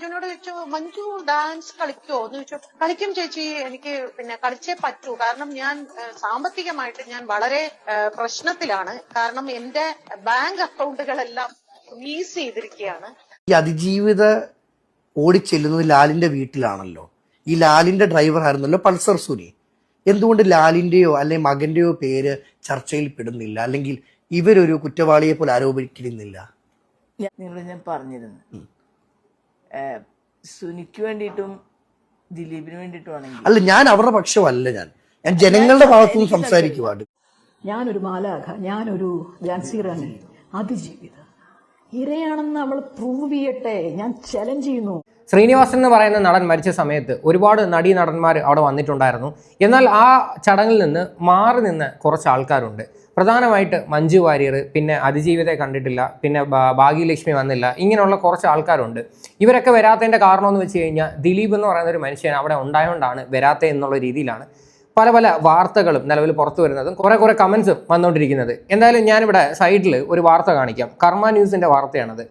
മഞ്ജുവിനോട് ചോദിച്ചു മഞ്ജു ഡാൻസ് കളിക്കോ എന്ന് ചോദിച്ചു. കളിക്കും ചേച്ചി. എനിക്ക് പിന്നെ കളിച്ചേ പറ്റൂ. കാരണം ഞാൻ സാമ്പത്തികമായിട്ട് ഞാൻ വളരെ പ്രശ്നത്തിലാണ്. കാരണം എന്റെ ബാങ്ക് അക്കൗണ്ടുകളെല്ലാം ഫ്രീസ് ചെയ്തിരിക്കുകയാണ്. ഈ അതിജീവിത ഓടിച്ചെല്ലുന്നത് ലാലിന്റെ വീട്ടിലാണല്ലോ. ഈ ലാലിന്റെ ഡ്രൈവർ ആയിരുന്നല്ലോ പൾസർ സുനി. എന്തുകൊണ്ട് ലാലിന്റെയോ അല്ലെങ്കിൽ മകന്റെയോ പേര് ചർച്ചയിൽ പെടുന്നില്ല? അല്ലെങ്കിൽ ഇവരൊരു കുറ്റവാളിയെ പോലെ ആരോപിക്കുന്നില്ല? ഞാൻ പറഞ്ഞിരുന്നു. സുനിക്ക് വേണ്ടിയിട്ടും ദിലീപിന് വേണ്ടിയിട്ടും ആണെങ്കിൽ അല്ല ഞാൻ അവരുടെ പക്ഷമല്ല ഞാൻ. ഞാൻ ജനങ്ങളുടെ ഭാഗത്തുനിന്ന് സംസാരിക്കുവാണ്. ഞാനൊരു മാലാഖ ഞാനൊരു ജാൻസി റാണി അതിജീവിത. ഇരയാണെന്ന് അവൾ പ്രൂവ് ചെയ്യട്ടെ. ഞാൻ ചലഞ്ച് ചെയ്യുന്നു. ശ്രീനിവാസൻ എന്ന് പറയുന്ന നടൻ മരിച്ച സമയത്ത് ഒരുപാട് നടീ നടന്മാർ അവിടെ വന്നിട്ടുണ്ടായിരുന്നു. എന്നാൽ ആ ചടങ്ങിൽ നിന്ന് മാറി നിന്ന് കുറച്ച് ആൾക്കാരുണ്ട്. പ്രധാനമായിട്ട് മഞ്ജു വാര്യർ പിന്നെ അതിജീവിതയെ കണ്ടിട്ടില്ല പിന്നെ ഭാഗ്യലക്ഷ്മി വന്നില്ല ഇങ്ങനെയുള്ള കുറച്ച് ആൾക്കാരുണ്ട്. ഇവരൊക്കെ വരാത്തതിന്റെ കാരണം എന്ന് വെച്ച് കഴിഞ്ഞാൽ ദിലീപ് എന്ന് പറയുന്ന ഒരു മനുഷ്യൻ അവിടെ ഉണ്ടായതുകൊണ്ടാണ് വരാത്തത് എന്നുള്ള രീതിയിലാണ്. പല പല വാർത്തകളും നിലവിൽ പുറത്തു വരുന്നതും കുറെ കുറെ കമൻസും വന്നുകൊണ്ടിരിക്കുന്നത് എന്തായാലും ഞാനിവിടെ സൈഡിൽ ഒരു വാർത്ത കാണിക്കാം. കർമ്മ ന്യൂസിന്റെ വാർത്തയാണത്.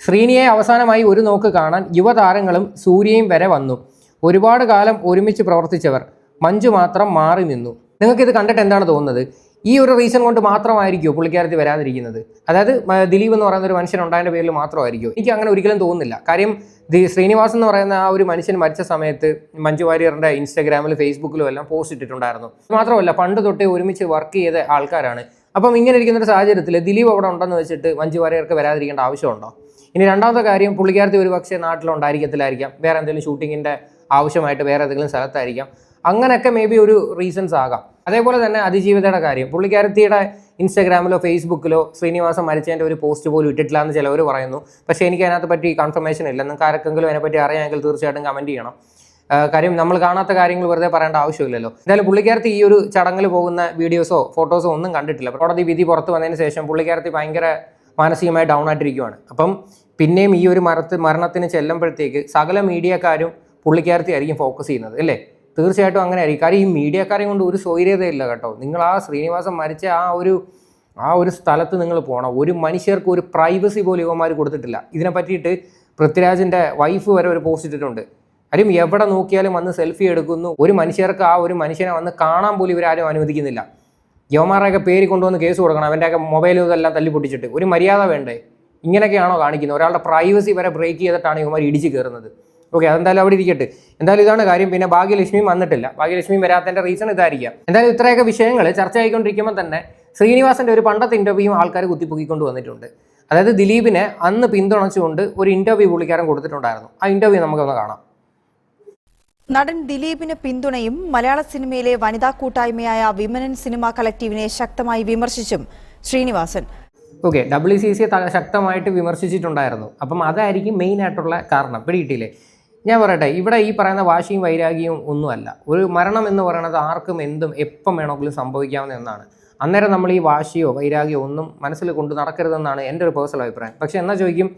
ശ്രീനിയെ അവസാനമായി ഒരു നോക്ക് കാണാൻ യുവതാരങ്ങളും സൂര്യയും വരെ വന്നു. ഒരുപാട് കാലം ഒരുമിച്ച് പ്രവർത്തിച്ചവർ. മഞ്ജു മാത്രം മാറി നിന്നു. നിങ്ങൾക്കിത് കണ്ടിട്ട് എന്താണ് തോന്നുന്നത്? ഈ ഒരു റീസൺ കൊണ്ട് മാത്രമായിരിക്കുമോ പുള്ളിക്കാരത്തി വരാതിരിക്കുന്നത്? അതായത് ദിലീപ് എന്ന് പറയുന്ന ഒരു മനുഷ്യൻ ഉണ്ടായതിന്റെ പേരിൽ മാത്രമായിരിക്കും എനിക്ക് അങ്ങനെ ഒരിക്കലും തോന്നുന്നില്ല. കാര്യം ദി ശ്രീനിവാസ് എന്ന് പറയുന്ന ആ ഒരു മനുഷ്യൻ മരിച്ച സമയത്ത് മഞ്ജു വാര്യറിന്റെ ഇൻസ്റ്റാഗ്രാമിലും ഫേസ്ബുക്കിലും എല്ലാം പോസ്റ്റ് ഇട്ടിട്ടുണ്ടായിരുന്നു. മാത്രമല്ല പണ്ട് തൊട്ടേ ഒരുമിച്ച് വർക്ക് ചെയ്ത ആൾക്കാരാണ്. അപ്പം ഇങ്ങനെ ഇരിക്കുന്ന ഒരു സാഹചര്യത്തിൽ ദിലീപ് അവിടെ ഉണ്ടെന്ന് വെച്ചിട്ട് മഞ്ജു വാര്യർക്ക് വരാതിരിക്കേണ്ട ആവശ്യമുണ്ടോ? ഇനി രണ്ടാമത്തെ കാര്യം പുള്ളിക്കാരത്തി ഒരു പക്ഷേ നാട്ടിലുണ്ടായിരിക്കത്തില്ലായിരിക്കാം. വേറെ എന്തെങ്കിലും ഷൂട്ടിങ്ങിന്റെ ആവശ്യമായിട്ട് വേറെ ഏതെങ്കിലും സ്ഥലത്തായിരിക്കാം. അങ്ങനെയൊക്കെ മേ ബി ഒരു റീസൺസ് ആകാം. അതേപോലെ തന്നെ അതിജീവിതയുടെ കാര്യം. പുള്ളിക്കാരത്തിയുടെ ഇൻസ്റ്റാഗ്രാമിലോ ഫേസ്ബുക്കിലോ ശ്രീനിവാസൻ മരിച്ചതിന്റെ ഒരു പോസ്റ്റ് പോലും ഇട്ടിട്ടില്ല എന്ന് ചിലവർ പറയുന്നു. പക്ഷേ എനിക്ക് അതിനകത്ത് പറ്റി കൺഫർമേഷൻ ഇല്ല. നിങ്ങൾക്ക് ആർക്കെങ്കിലും അതിനെപ്പറ്റി അറിയാമെങ്കിൽ തീർച്ചയായിട്ടും കമന്റ് ചെയ്യണം. കാര്യം നമ്മൾ കാണാത്ത കാര്യങ്ങൾ വെറുതെ പറയേണ്ട ആവശ്യമില്ലല്ലോ. എന്തായാലും പുള്ളിക്കാരത്തി ഈ ഒരു ചടങ്ങിൽ പോകുന്ന വീഡിയോസോ ഫോട്ടോസോ ഒന്നും കണ്ടിട്ടില്ല. കോടതി വിധി പുറത്ത് വന്നതിന് ശേഷം പുള്ളിക്കാരത്തി ഭയങ്കര മാനസികമായി ഡൗൺ ആയിട്ടിരിക്കുവാണ്. അപ്പം പിന്നെയും ഈ ഒരു മരത്ത് മരണത്തിന് ചെല്ലുമ്പോഴത്തേക്ക് സകല മീഡിയക്കാരും പുള്ളിക്കാരത്തി ആയിരിക്കും ഫോക്കസ് ചെയ്യുന്നത് അല്ലേ? തീർച്ചയായിട്ടും അങ്ങനെ ആയിരിക്കും കാര്യം ഈ മീഡിയക്കാരെയും കൊണ്ട് ഒരു സ്വൈര്യതയില്ല കേട്ടോ. നിങ്ങൾ ആ ശ്രീനിവാസൻ മരിച്ച ആ ഒരു ആ ഒരു സ്ഥലത്ത് നിങ്ങൾ പോകണം ഒരു മനുഷ്യർക്ക് ഒരു പ്രൈവസി പോലും ഇവന്മാർ കൊടുത്തിട്ടില്ല. ഇതിനെ പറ്റിയിട്ട് പൃഥ്വിരാജിന്റെ വൈഫ് വരെ ഒരു പോസ്റ്റ് ഇട്ടിട്ടുണ്ട്. കാര്യം എവിടെ നോക്കിയാലും വന്ന് സെൽഫി എടുക്കുന്നു. ഒരു മനുഷ്യർക്ക് ആ ഒരു മനുഷ്യനെ വന്ന് കാണാൻ പോലും ഇവരാരും അനുവദിക്കുന്നില്ല. യവന്മാരുടെയൊക്കെ പേര് കൊണ്ടുവന്ന് കേസ് കൊടുക്കണം. അവന്റെയൊക്കെ മൊബൈലും ഇതെല്ലാം തല്ലി പൊട്ടിച്ചിട്ട് ഒരു മര്യാദ വേണ്ടേ? ഇങ്ങനെയൊക്കെയാണോ കാണിക്കുന്നത്? ഒരാളുടെ പ്രൈവസി വരെ ബ്രേക്ക് ചെയ്തിട്ടാണ് ഇവന്മാർ ഇടിച്ച് കയറുന്നത്. ഓക്കെ അതെന്തായാലും അവിടെ ഇരിക്കട്ടെ. എന്തായാലും ഇതാണ് കാര്യം. പിന്നെ ഭാഗ്യലക്ഷ്മിയും വന്നിട്ടില്ല. ഭാഗ്യലക്ഷ്മി വരാത്തതിന്റെ റീസൺ ഇതായിരിക്കാം. എന്തായാലും ഇത്രയൊക്കെ വിഷയങ്ങൾ ചർച്ച ആയിക്കൊണ്ടിരിക്കുമ്പോൾ തന്നെ ശ്രീനിവാസന്റെ ഒരു പണ്ടത്തെ ഇന്റർവ്യൂവും ആൾക്കാർ കുത്തിപ്പൊക്കിക്കൊണ്ട് വന്നിട്ടുണ്ട്. അതായത് ദിലീപിനെ അന്ന് പിന്തുണച്ചുകൊണ്ട് ഒരു ഇന്റർവ്യൂ പുള്ളിക്കാരൻ കൊടുത്തിട്ടുണ്ടായിരുന്നു. ആ ഇന്റർവ്യൂ നമുക്കൊന്ന് കാണാം. നടൻ ദിലീപിന് പിന്തുണയും മലയാള സിനിമയിലെ വനിതാ കൂട്ടായ്മയായ വിമനൻ സിനിമ കളക്റ്റീവിനെ ശക്തമായി വിമർശിച്ചും Sreenivasan. Okay W C C ശക്തമായിട്ട് വിമർശിച്ചിട്ടുണ്ടായിരുന്നു. അപ്പം അതായിരിക്കും മെയിൻ ആയിട്ടുള്ള കാരണം. പിടിയിട്ടില്ലേ ഞാൻ പറയട്ടെ ഇവിടെ ഈ പറയുന്ന വാശിയും വൈരാഗ്യവും ഒന്നുമല്ല. ഒരു മരണം എന്ന് പറയുന്നത് ആർക്കും എന്തും എപ്പം വേണമെങ്കിലും സംഭവിക്കാവുന്ന ഒന്നാണ്. അന്നേരം നമ്മൾ ഈ വാശിയോ വൈരാഗ്യമോ ഒന്നും മനസ്സിൽ കൊണ്ട് നടക്കരുതെന്നാണ് എന്റെ ഒരു പേഴ്സണൽ അഭിപ്രായം. പക്ഷേ എന്നാൽ ചോദിക്കും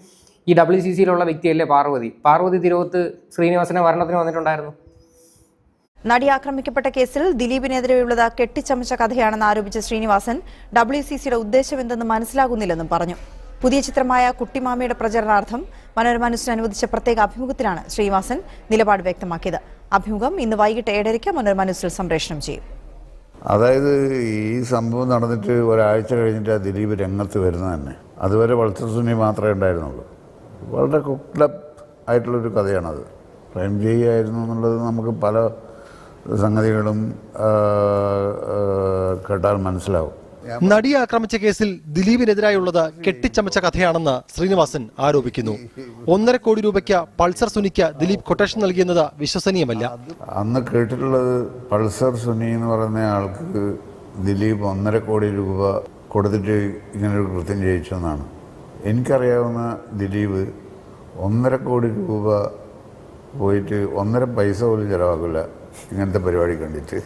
ഈ ഡബ്ല്യു സി സിയിലുള്ള വ്യക്തിയല്ലേ പാർവതി? പാർവതി തിരുവത്ത് ശ്രീനിവാസനെ മരണത്തിന് വന്നിട്ടുണ്ടായിരുന്നു. നടി ആക്രമിക്കപ്പെട്ട കേസിൽ ദിലീപിനെതിരെയുള്ളത് കെട്ടിച്ചമച്ച കഥയാണെന്ന് ആരോപിച്ച ശ്രീനിവാസൻ ഡബ്ല്യു സി സിയുടെ ഉദ്ദേശം എന്തെന്ന് മനസ്സിലാകുന്നില്ലെന്നും പറഞ്ഞു. പുതിയ ചിത്രമായ കുട്ടിമാമയുടെ പ്രചരണാർത്ഥം മനോരമ ന്യൂസിന് അനുവദിച്ച പ്രത്യേക അഭിമുഖത്തിലാണ് ശ്രീനിവാസൻ നിലപാട് വ്യക്തമാക്കിയത്. അഭിമുഖം ഇന്ന് വൈകിട്ട് ഏഴരയ്ക്ക് മനോരമ ന്യൂസിൽ സംപ്രേഷണം ചെയ്യും. അതായത് ഈ സംഭവം നടന്നിട്ട് ഒരാഴ്ച കഴിഞ്ഞിട്ട് ആ ദിലീപ് രംഗത്ത് വരുന്നത് തന്നെ. അതുവരെ വളർത്തുസുനി മാത്രമേ ഉണ്ടായിരുന്നുള്ളൂ. വളരെ കുക്ലപ്പ് ആയിട്ടുള്ളൊരു കഥയാണത്. പ്രേം ചെയ്യായിരുന്നു എന്നുള്ളത് നമുക്ക് പല സംഗതികളും കേട്ടാൽ മനസ്സിലാവും. നടിയെ ആക്രമിച്ച കേസിൽ ദിലീപിനെതിരായുള്ളത് കെട്ടിച്ചമച്ച കഥയാണെന്ന് ശ്രീനിവാസൻ ആരോപിക്കുന്നു. ഒന്നര കോടി രൂപയ്ക്ക് പൾസർ സുനിക്ക് ദിലീപ് കൊട്ടേഷൻ നൽകിയെന്നത് വിശ്വസനീയമല്ല. അന്ന് കേട്ടിട്ടുള്ളത് പൾസർ സുനി എന്ന് പറയുന്ന ആൾക്ക് ദിലീപ് ഒന്നര കോടി രൂപ കൊടുത്തിട്ട് ഇങ്ങനൊരു കൃത്യം ചെയ്യിച്ചെന്നാണ് എനിക്കറിയാവുന്ന ദിലീപ് ഒന്നര കോടി രൂപ പോയിട്ട് ഒന്നര പൈസ പോലും ചിലവാക്കില്ല ഇങ്ങനത്തെ പരിപാടി കണ്ടിട്ട്.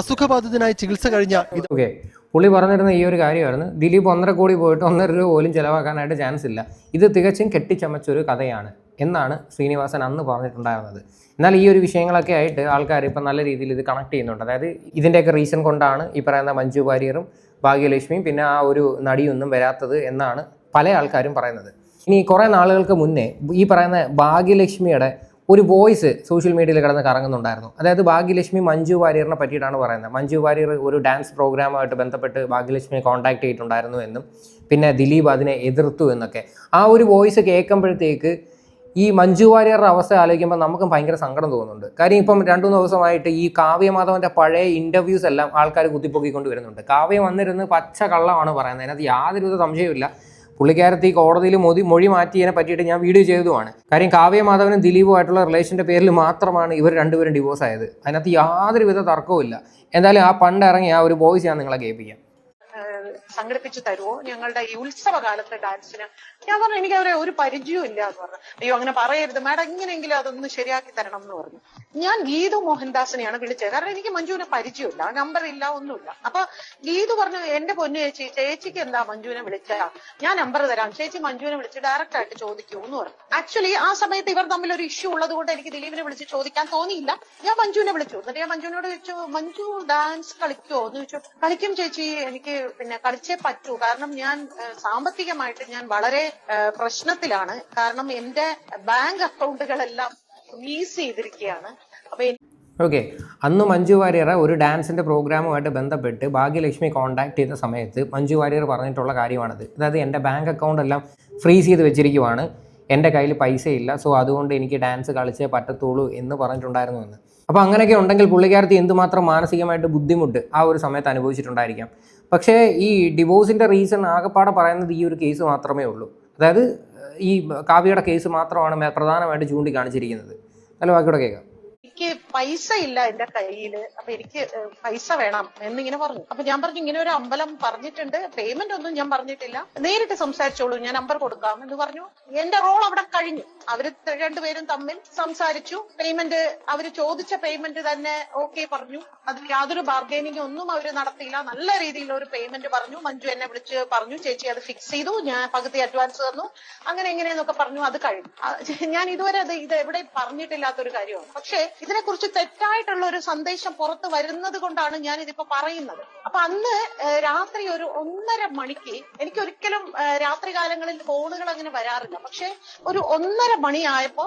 അസുഖബാധിതനായി ചികിത്സ കഴിഞ്ഞ ഇത് ഓക്കെ. പുള്ളി പറഞ്ഞിരുന്ന ഈ ഒരു കാര്യമായിരുന്നു ദിലീപ് ഒന്നര കോടി പോയിട്ട് ഒന്നര രൂപ പോലും ചിലവാക്കാനായിട്ട് ചാൻസ് ഇല്ല. ഇത് തികച്ചും കെട്ടിച്ചമച്ചൊരു കഥയാണ് എന്നാണ് ശ്രീനിവാസൻ അന്ന് പറഞ്ഞിട്ടുണ്ടായിരുന്നത്. എന്നാൽ ഈ ഒരു വിഷയങ്ങളൊക്കെ ആയിട്ട് ആൾക്കാർ ഇപ്പം നല്ല രീതിയിൽ ഇത് കണക്ട് ചെയ്യുന്നുണ്ട്. അതായത് ഇതിന്റെയൊക്കെ റീസൺ കൊണ്ടാണ് ഈ പറയുന്ന മഞ്ജു വാര്യറും ഭാഗ്യലക്ഷ്മിയും പിന്നെ ആ ഒരു നടിയൊന്നും വരാത്തത് എന്നാണ് പല ആൾക്കാരും പറയുന്നത്. ഇനി കുറേ നാളുകൾക്ക് മുന്നേ ഈ പറയുന്ന ഭാഗ്യലക്ഷ്മിയുടെ ഒരു വോയിസ് സോഷ്യൽ മീഡിയയിൽ കിടന്ന് കറങ്ങുന്നുണ്ടായിരുന്നു. അതായത് ഭാഗ്യലക്ഷ്മി മഞ്ജു വാര്യറിനെ പറ്റിയിട്ടാണ് പറയുന്നത്. മഞ്ജു വാര്യർ ഒരു ഡാൻസ് പ്രോഗ്രാമായിട്ട് ബന്ധപ്പെട്ട് ഭാഗ്യലക്ഷ്മിയെ കോൺടാക്ട് ചെയ്തിട്ടുണ്ടായിരുന്നു എന്നും പിന്നെ ദിലീപ് അതിനെ എതിർത്തു എന്നൊക്കെ. ആ ഒരു വോയിസ് കേൾക്കുമ്പോഴത്തേക്ക് ഈ മഞ്ജു വാര്യറുടെ അവസ്ഥ ആലോചിക്കുമ്പോൾ നമുക്കും ഭയങ്കര സങ്കടം തോന്നുന്നുണ്ട്. കാര്യം ഇപ്പം രണ്ടു മൂന്ന് ദിവസമായിട്ട് ഈ കാവ്യമാധവന്റെ പഴയ ഇന്റർവ്യൂസ് എല്ലാം ആൾക്കാർ കുത്തിപ്പൊക്കിക്കൊണ്ട് വരുന്നുണ്ട്. കാവ്യം വന്നിരുന്ന് പച്ച കള്ളമാണ് പറയുന്നത്. അതിനകത്ത് യാതൊരുവിധ സംശയവുമില്ല. പുള്ളിക്കാരത്തി കോടതിയിൽ മോദി മൊഴി മാറ്റിയതിനെ പറ്റിയിട്ട് ഞാൻ വീഡിയോ ചെയ്തതുമാണ്. കാര്യം മാധവനും ദിലീപുമായിട്ടുള്ള റിലേഷന്റെ പേരിൽ മാത്രമാണ് ഇവർ രണ്ടുപേരും ഡിവോഴ്സ് ആയത്. അതിനകത്ത് യാതൊരുവിധ തർക്കവും ഇല്ല. എന്തായാലും ആ പണ്ട് ഇറങ്ങി ആ ഒരു ബോയ്സ് ഞാൻ നിങ്ങളെ കേൾപ്പിക്കാം. സംഘടിപ്പിച്ചു തരുമോ ഞങ്ങളുടെ ഈ ഉത്സവകാലത്തെ ഡാൻസിന് ഞാൻ പറഞ്ഞു എനിക്ക് അവരെ ഒരു പരിചയവും ഇല്ല എന്ന് പറഞ്ഞു. അയ്യോ അങ്ങനെ പറയരുത്. മാഡം എങ്ങനെയെങ്കിലും അതൊന്ന് ശരിയാക്കി തരണം എന്ന് പറഞ്ഞു. ഞാൻ ഗീതു മോഹൻദാസിനെയാണ് വിളിച്ചത്. കാരണം എനിക്ക് മഞ്ജുവിനെ പരിചയമില്ല. നമ്പർ ഇല്ല ഒന്നുമില്ല. അപ്പൊ ഗീതു പറഞ്ഞു എന്റെ പൊന്നു ചേച്ചി ചേച്ചിക്ക് എന്താ മഞ്ജുവിനെ വിളിച്ച? ഞാൻ നമ്പർ തരാം. ചേച്ചി മഞ്ജുവിനെ വിളിച്ച് ഡയറക്റ്റ് ആയിട്ട് ചോദിക്കൂ എന്ന് പറഞ്ഞു. ആക്ച്വലി ആ സമയത്ത് ഇവർ തമ്മിൽ ഒരു ഇഷ്യൂ ഉള്ളത് കൊണ്ട് എനിക്ക് ദിലീപിനെ വിളിച്ച് ചോദിക്കാൻ തോന്നിയില്ല. ഞാൻ മഞ്ജുവിനെ വിളിച്ചു. എന്നിട്ട് ഞാൻ മഞ്ജുവിനോട് ചോദിച്ചു മഞ്ജു ഡാൻസ് കളിക്കുമോ എന്ന് ചോദിച്ചു. കളിക്കും ചേച്ചി. എനിക്ക് പിന്നെ കളിച്ചേ പറ്റൂ. കാരണം ഞാൻ സാമ്പത്തികമായിട്ട് ഞാൻ വളരെ പ്രശ്നത്തിലാണ്. കാരണം എന്റെ ബാങ്ക് അക്കൗണ്ടുകളെല്ലാം ഫ്രീസ് ചെയ്തിരിക്കുകയാണ്. അപ്പൊ ഓക്കെ അന്ന് മഞ്ജു വാര്യർ ഒരു ഡാൻസിന്റെ പ്രോഗ്രാമുമായിട്ട് ബന്ധപ്പെട്ട് ഭാഗ്യലക്ഷ്മി കോൺടാക്ട് ചെയ്ത സമയത്ത് മഞ്ജു വാര്യർ പറഞ്ഞിട്ടുള്ള കാര്യമാണത്. അതായത് എന്റെ ബാങ്ക് അക്കൗണ്ട് എല്ലാം ഫ്രീസ് ചെയ്ത് വെച്ചിരിക്കുവാണ്. എന്റെ കയ്യിൽ പൈസയില്ല. സോ അതുകൊണ്ട് എനിക്ക് ഡാൻസ് കളിച്ചേ പറ്റത്തുള്ളൂ എന്ന് പറഞ്ഞിട്ടുണ്ടായിരുന്നു എന്ന് അപ്പോൾ അങ്ങനെയൊക്കെ ഉണ്ടെങ്കിൽ പുള്ളിക്കാരത്തി എന്തുമാത്രം മാനസികമായിട്ട് ബുദ്ധിമുട്ട് ആ ഒരു സമയത്ത് അനുഭവിച്ചിട്ടുണ്ടായിരിക്കാം. പക്ഷേ ഈ ഡിവോഴ്സിന്റെ റീസൺ ആകെപ്പാടെ പറയുന്നത് ഈ ഒരു കേസ് മാത്രമേ ഉള്ളൂ. അതായത് ഈ കാവ്യയുടെ കേസ് മാത്രമാണ് പ്രധാനമായിട്ട് ചൂണ്ടിക്കാണിച്ചിരിക്കുന്നത്. നല്ല ബാക്കിയോടെ കേൾക്കാം. എനിക്ക് പൈസ ഇല്ല എന്റെ കയ്യിൽ അപ്പൊ എനിക്ക് പൈസ വേണം എന്നിങ്ങനെ പറഞ്ഞു. അപ്പൊ ഞാൻ പറഞ്ഞു ഇങ്ങനെ ഒരു അമ്പലം പറഞ്ഞിട്ടുണ്ട്. പേയ്മെന്റ് ഒന്നും ഞാൻ പറഞ്ഞിട്ടില്ല. നേരിട്ട് സംസാരിച്ചോളൂ. ഞാൻ നമ്പർ കൊടുക്കാം. എന്ന് പറഞ്ഞു. എന്റെ റോൾ അവിടെ കഴിഞ്ഞു. അവർ രണ്ടുപേരും തമ്മിൽ സംസാരിച്ചു. പേയ്മെന്റ് അവർ ചോദിച്ച പേയ്മെന്റ് തന്നെ ഓക്കെ പറഞ്ഞു. അതിൽ യാതൊരു ബാർഗൈനിങ് ഒന്നും അവർ നടത്തിയില്ല. നല്ല രീതിയിലുള്ള ഒരു പേയ്മെന്റ് പറഞ്ഞു. മഞ്ജു എന്നെ വിളിച്ച് പറഞ്ഞു ചേച്ചി അത് ഫിക്സ് ചെയ്തു. ഞാൻ പകുതി അഡ്വാൻസ് തന്നു. അങ്ങനെ എങ്ങനെയെന്നൊക്കെ പറഞ്ഞു. അത് കഴിഞ്ഞു. ഞാൻ ഇതുവരെ അത് ഇത് എവിടെ പറഞ്ഞിട്ടില്ലാത്തൊരു കാര്യമാണ്. പക്ഷേ ഇതിനെക്കുറിച്ച് തെറ്റായിട്ടുള്ള ഒരു സന്ദേശം പുറത്ത് വരുന്നത് കൊണ്ടാണ് ഞാൻ ഇതിപ്പോ പറയുന്നത്. അപ്പൊ അന്ന് രാത്രി ഒരു ഒന്നര മണിക്ക് എനിക്ക് ഒരിക്കലും രാത്രി കാലങ്ങളിൽ ഫോണുകൾ അങ്ങനെ വരാറില്ല. പക്ഷെ ഒരു ഒന്നര മണിയായപ്പോ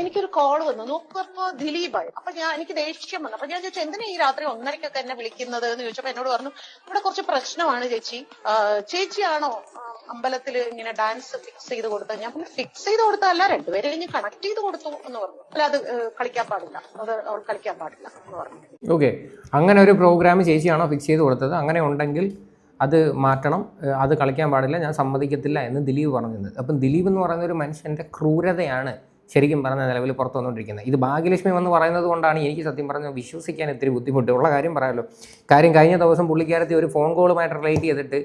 എനിക്കൊരു കോൾ വന്നു. നോക്കുമ്പോ ദിലീപായി. അപ്പൊ ഞാൻ എനിക്ക് ദേഷ്യം വന്നു. അപ്പൊ ഞാൻ ചോദിച്ചു എന്തിനാ ഈ രാത്രി ഒന്നരക്കൊക്കെ എന്നെ വിളിക്കുന്നത്? എന്ന് ചോദിച്ചപ്പോ എന്നോട് പറഞ്ഞു ഇവിടെ കുറച്ച് പ്രശ്നമാണ് ചേച്ചി. ചേച്ചിയാണോ അമ്പലത്തിൽ ഇങ്ങനെ ഡാൻസ് ഫിക്സ് ചെയ്ത് കൊടുത്തത്? ഞാൻ ഫിക്സ് ചെയ്ത് കൊടുത്തതല്ല രണ്ടുപേരെ കഴിഞ്ഞ് കണക്ട് ചെയ്ത് കൊടുത്തു എന്ന് പറഞ്ഞു. അല്ല അത് കളിക്കാൻ പാടില്ല. അത് അവൾ കളിക്കാൻ പാടില്ല ഓക്കെ. അങ്ങനെ ഒരു പ്രോഗ്രാം ചേച്ചിയാണോ ഫിക്സ് ചെയ്ത് കൊടുത്തത്? അങ്ങനെ ഉണ്ടെങ്കിൽ അത് മാറ്റണം. അത് കളിക്കാൻ പാടില്ല. ഞാൻ സമ്മതിക്കത്തില്ല എന്ന് ദിലീപ് പറഞ്ഞിരുന്നത് അപ്പം ദിലീപ് എന്ന് പറയുന്ന ഒരു മനുഷ്യന്റെ ക്രൂരതയാണ് ശരിക്കും പറഞ്ഞ നിലവിൽ പുറത്തു വന്നുകൊണ്ടിരിക്കുന്നത്. ഇത് ഭാഗ്യലക്ഷ്മി എന്ന് പറയുന്നത് കൊണ്ടാണ് എനിക്ക് സത്യം പറഞ്ഞ വിശ്വസിക്കാൻ ഇത്തിരി ബുദ്ധിമുട്ട്. ഉള്ള കാര്യം പറയാമല്ലോ കാര്യം കഴിഞ്ഞ ദിവസം പുള്ളിക്കാരത്തി ഒരു ഫോൺ കോളുമായിട്ട് റിലേറ്റ് ചെയ്തിട്ട്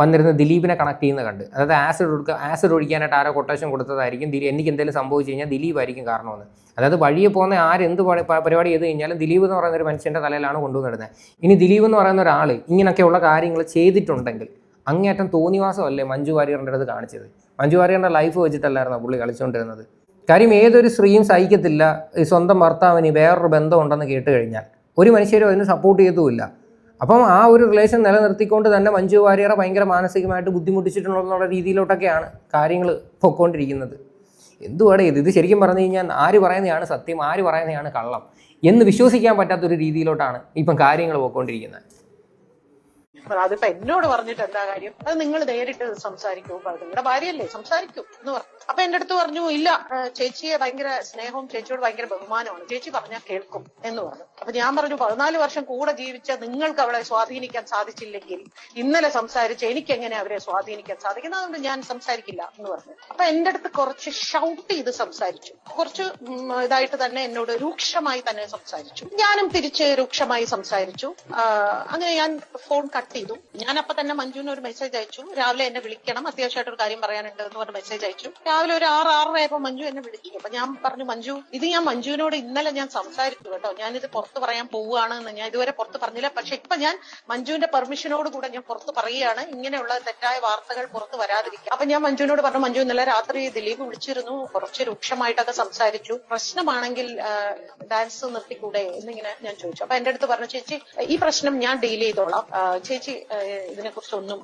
വന്നിരുന്ന ദിലീപിനെ കണക്ട് ചെയ്യുന്ന കണ്ട്. അതായത് ആസിഡ് കൊടുക്കുക ആസിഡ് ഒഴിക്കാനായിട്ട് ആരോ കൊട്ടേഷൻ കൊടുത്തതായിരിക്കും. ദിലീപ് എനിക്ക് എന്തെങ്കിലും സംഭവിച്ചു കഴിഞ്ഞാൽ ദിലീപ് ആയിരിക്കും കാരണമെന്ന്. അതായത് വഴിയെ പോകുന്ന ആരെന്ത് പരിപാടി ചെയ്ത് കഴിഞ്ഞാലും ദിലീപ് എന്ന് പറയുന്ന ഒരു മനുഷ്യന്റെ തലയിലാണ് കൊണ്ടുവന്നിടുന്നത്. ഇനി ദിലീപ് എന്ന് പറയുന്ന ഒരാൾ ഇങ്ങനെയൊക്കെയുള്ള കാര്യങ്ങൾ ചെയ്തിട്ടുണ്ടെങ്കിൽ അങ്ങേയറ്റം തോന്നിവാസമല്ലേ മഞ്ജു വാര്യറിന്റെ അടുത്ത് കാണിച്ചത്? മഞ്ജു വാര്യറിന്റെ ലൈഫ് വെച്ചിട്ടല്ലായിരുന്നു പുള്ളി കളിച്ചുകൊണ്ടിരുന്നത് കാര്യം ഏതൊരു സ്ത്രീയും സഹിക്കത്തില്ല ഈ സ്വന്തം ഭർത്താവിന് വേറൊരു ബന്ധമുണ്ടെന്ന് കേട്ട് കഴിഞ്ഞാൽ. ഒരു മനുഷ്യരും അതിന് സപ്പോർട്ട് ചെയ്തുമില്ല. അപ്പം ആ ഒരു റിലേഷൻ നിലനിർത്തിക്കൊണ്ട് തന്നെ മഞ്ജു വാര്യറെ ഭയങ്കര മാനസികമായിട്ട് ബുദ്ധിമുട്ടിച്ചിട്ടുള്ള രീതിയിലോട്ടൊക്കെയാണ് കാര്യങ്ങൾ പൊക്കോണ്ടിരിക്കുന്നത്. എന്തുവാണ് ഇത്? ഇത് ശരിക്കും പറഞ്ഞു കഴിഞ്ഞാൽ ആര് പറയുന്നതാണ് സത്യം ആര് പറയുന്നതാണ് കള്ളം എന്ന് വിശ്വസിക്കാൻ പറ്റാത്തൊരു രീതിയിലോട്ടാണ് ഇപ്പം കാര്യങ്ങൾ പോയിക്കൊണ്ടിരിക്കുന്നത് അതിപ്പോ എന്നോട് പറഞ്ഞിട്ട് എന്താ കാര്യം? അത് നിങ്ങൾ നേരിട്ട് സംസാരിക്കൂ നിങ്ങളുടെ ഭാര്യയല്ലേ? സംസാരിക്കൂ എന്ന് പറഞ്ഞു അപ്പൊ എന്റെ അടുത്ത് പറഞ്ഞു ഇല്ല ചേച്ചിയെ ഭയങ്കര സ്നേഹവും ചേച്ചിയോട് ഭയങ്കര ബഹുമാനമാണ്. ചേച്ചി പറഞ്ഞാൽ കേൾക്കും എന്ന് പറഞ്ഞു. അപ്പൊ ഞാൻ പറഞ്ഞു പതിനാല് വർഷം കൂടെ ജീവിച്ച നിങ്ങൾക്ക് അവളെ സ്വാധീനിക്കാൻ സാധിച്ചില്ലെങ്കിൽ ഇന്നലെ സംസാരിച്ച് എനിക്ക് എങ്ങനെ അവരെ സ്വാധീനിക്കാൻ സാധിക്കുന്നത് അതുകൊണ്ട് ഞാൻ സംസാരിക്കില്ല എന്ന് പറഞ്ഞു. അപ്പൊ എന്റെ അടുത്ത് കുറച്ച് ഷൗട്ട് ചെയ്ത് സംസാരിച്ചു. കുറച്ച് ഇതായിട്ട് തന്നെ എന്നോട് രൂക്ഷമായി തന്നെ സംസാരിച്ചു. ഞാനും തിരിച്ച് രൂക്ഷമായി സംസാരിച്ചു. അങ്ങനെ ഞാൻ ഫോൺ കട്ട് ചെയ്തു. ഞാൻ അപ്പൊ തന്നെ മഞ്ജുവിന് ഒരു മെസ്സേജ് അയച്ചു. രാവിലെ എന്നെ വിളിക്കണം. അത്യാവശ്യമായിട്ട് ഒരു കാര്യം പറയാനുണ്ട് എന്ന് പറഞ്ഞ മെസ്സേജ് അയച്ചു. രാവിലെ ഒരു ആറ് ആറായപ്പോ മഞ്ജു എന്നെ വിളിച്ചു. അപ്പൊ ഞാൻ പറഞ്ഞു മഞ്ജു ഇത് ഞാൻ മഞ്ജുവിനോട് ഇന്നലെ ഞാൻ സംസാരിച്ചു കേട്ടോ. ഞാനിത് പുറത്ത് പറയാൻ പോവുകയാണ് എന്ന് ഞാൻ ഇതുവരെ പുറത്ത് പറഞ്ഞില്ല. പക്ഷെ ഇപ്പൊ ഞാൻ മഞ്ജുവിന്റെ പെർമിഷനോട് കൂടെ ഞാൻ പുറത്ത് പറയുകയാണ്. ഇങ്ങനെയുള്ള തെറ്റായ വാർത്തകൾ പുറത്ത് വരാതിരിക്കും അപ്പൊ ഞാൻ മഞ്ജുവിനോട് പറഞ്ഞു മഞ്ജു ഇന്നലെ രാത്രി ദിലീപ് വിളിച്ചിരുന്നു. കുറച്ച് രൂക്ഷമായിട്ടൊക്കെ സംസാരിച്ചു. പ്രശ്നമാണെങ്കിൽ ഡാൻസ് നിർത്തിക്കൂടെ എന്നിങ്ങനെ ഞാൻ ചോദിച്ചു. അപ്പൊ എന്റെ അടുത്ത് പറഞ്ഞു ചേച്ചി ഈ പ്രശ്നം ഞാൻ ഡീൽ ചെയ്തോളാം. ചേച്ചി ഇതിനെ കുറിച്ച് ഒന്നും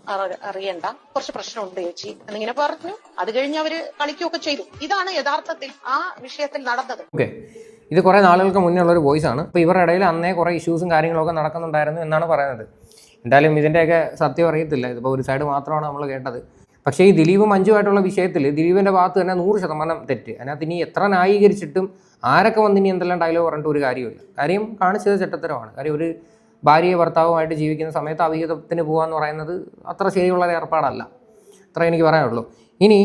അറിയണ്ട. കുറച്ച് പ്രശ്നമുണ്ട് ചേച്ചി. എന്നിങ്ങനെ പറഞ്ഞു. അത് കഴിഞ്ഞ് അവർ കളിക്കുകയൊക്കെ ചെയ്തു. ഇതാണ് യഥാർത്ഥത്തിൽ ആ വിഷയത്തിൽ നടന്നത്. ഇത് കുറേ നാളുകൾക്ക് മുന്നേ ഒരു വോയിസ് ആണ് അപ്പോൾ ഇവരുടെ ഇടയിൽ അന്നേ കുറേ ഇഷ്യൂസും കാര്യങ്ങളൊക്കെ നടക്കുന്നുണ്ടായിരുന്നു എന്നാണ് പറയുന്നത്. എന്തായാലും ഇതിന്റെയൊക്കെ സത്യം അറിയത്തില്ല. ഇതിപ്പോൾ ഒരു സൈഡ് മാത്രമാണ് നമ്മൾ കേട്ടത്. പക്ഷേ ഈ ദിലീപ് മഞ്ജുവായിട്ടുള്ള വിഷയത്തിൽ ദിലീപിന്റെ ഭാഗത്ത് തന്നെ നൂറ് ശതമാനം തെറ്റ്. അതിനകത്ത് ഇനി എത്ര ന്യായീകരിച്ചിട്ടും ആരൊക്കെ വന്നിനി എന്തെല്ലാം ഡയലോഗ് പറഞ്ഞിട്ട് ഒരു കാര്യമില്ല കാര്യം കാണിച്ചത് ചട്ടത്തരമാണ്. കാര്യം ഒരു ഭാര്യയെ ഭർത്താവുമായിട്ട് ജീവിക്കുന്ന സമയത്ത് അവിഹിതത്തിന് പോകാന്ന് പറയുന്നത് അത്ര ശരിയുള്ള ഏർപ്പാടല്ല. അത്ര എനിക്ക് പറയാനുള്ളൂ. ഇനി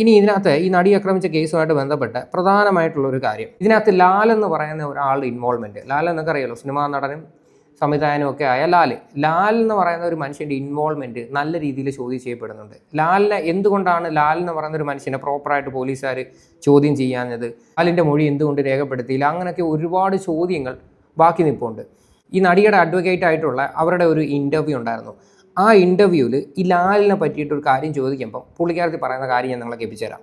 ഇനി ഇതിനകത്ത് ഈ നടി ആക്രമിച്ച കേസുമായിട്ട് ബന്ധപ്പെട്ട് പ്രധാനമായിട്ടുള്ള ഒരു കാര്യം. ഇതിനകത്ത് ലാൽ എന്ന് പറയുന്ന ഒരാളുടെ ഇൻവോൾവ്മെന്റ് ലാൽ എന്നൊക്കെ അറിയാലോ സിനിമാ നടനും സംവിധായകനും ഒക്കെ ആയ ലാൽ ലാൽ എന്ന് പറയുന്ന ഒരു മനുഷ്യന്റെ ഇൻവോൾവ്മെന്റ് നല്ല രീതിയിൽ ചോദ്യം ചെയ്യപ്പെടുന്നുണ്ട്. ലാലിനെ എന്തുകൊണ്ടാണ് ലാൽ എന്ന് പറയുന്ന ഒരു മനുഷ്യനെ പ്രോപ്പറായിട്ട് പോലീസുകാർ ചോദ്യം ചെയ്യാഞ്ഞത്? ലാലിന്റെ മൊഴി എന്തുകൊണ്ട് രേഖപ്പെടുത്തിയില്ല? അങ്ങനെയൊക്കെ ഒരുപാട് ചോദ്യങ്ങൾ ബാക്കി നിൽപ്പുണ്ട്. ഈ നടിയുടെ അഡ്വക്കേറ്റ് ആയിട്ടുള്ള അവരുടെ ഒരു ഇന്റർവ്യൂ ഉണ്ടായിരുന്നു. ആ ഇന്റർവ്യൂവിൽ ഈ ലാലിനെ പറ്റിയിട്ട് ഒരു കാര്യം ചോദിക്കുമ്പോൾ പുള്ളിക്കാരത്തിൽ പറയുന്ന കാര്യം ഞാൻ നിങ്ങളെ കേൾപ്പിച്ചു തരാം